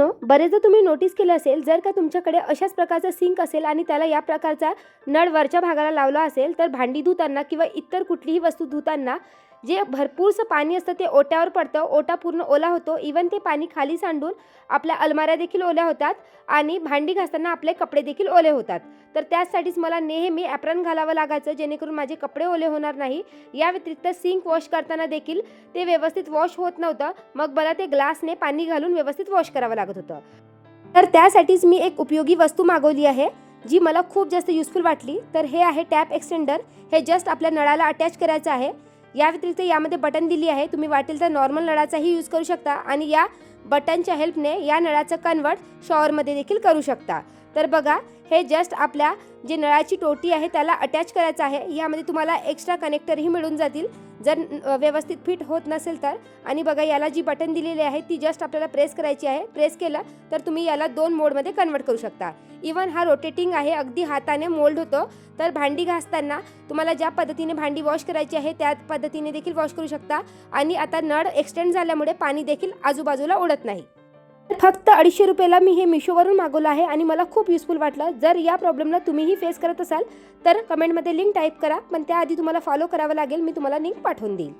मित्रांनो बरेचदा तुम्ही नोटीस केलं असेल जर का तुमच्याकडे अशाच प्रकारचा सिंक असेल आणि त्याला या प्रकारचा नळ वरच्या भागाला लावला असेल तर भांडी धुताना किंवा इतर कुठलीही वस्तू धुताना जे भरपूरसं पाणी असतं ते ओट्यावर पडतं. ओटा पूर्ण ओला होतो. इवन ते पाणी खाली सांडून आपल्या अलमाऱ्या देखील ओल्या होतात आणि भांडी घासताना आपले कपडे देखील ओले होतात. तर त्यासाठीच मला नेहमी ॲप्रन घालावं लागायचं जेणेकरून माझे कपडे ओले होणार नाही. या व्यतिरिक्त सिंक वॉश करताना देखील ते व्यवस्थित वॉश होत नव्हतं. मग मला ते ग्लासने पाणी घालून व्यवस्थित वॉश करावं लागत होतं. तर त्यासाठीच मी एक उपयोगी वस्तू मागवली आहे जी मला खूप जास्त युजफुल वाटली. तर हे आहे टॅप एक्सटेंडर हे जस्ट आपल्या नळाला अटॅच करायचं आहे. या व्यतिरिक्त यामध्ये बटन दिली आहे. तुम्ही वाटेल तर नॉर्मल नळाचाही यूज करू शकता आणि या बटनच्या हेल्पने या नळाचं कन्वर्ट शॉवरमध्ये देखील करू शकता. तर बघा हे जस्ट आपल्या जे नळाची टोटी आहे त्याला अटॅच करायचं आहे. यामध्ये तुम्हाला एक्स्ट्रा कनेक्टरही मिळून जातील. जर व्यवस्थित फिट होत नसेल तर. आणि बघा याला जी बटन दिलेली आहे ती जस्ट आपल्याला प्रेस करायची आहे. प्रेस केलं तर तुम्ही याला दोन मोडमध्ये कन्वर्ट करू शकता. इवन हा रोटेटिंग आहे अगदी हाताने मोल्ड होतो. तर भांडी घासताना तुम्हाला ज्या पद्धतीने भांडी वॉश करायची आहे त्या पद्धतीने देखील वॉश करू शकता. आणि आता नळ एक्सटेंड झाल्यामुळे पाणी देखील आजूबाजूला ओढत नाही. फक्त अडीचशे रुपयाला मी हे मिशोवरून मागवलं आहे आणि मला खूप युजफुल वाटलं. जर या प्रॉब्लेमला तुम्हीही फेस करत असाल तर कमेंटमध्ये लिंक टाईप करा. पण त्याआधी तुम्हाला फॉलो करावं लागेल. मी तुम्हाला लिंक पाठवून देईल.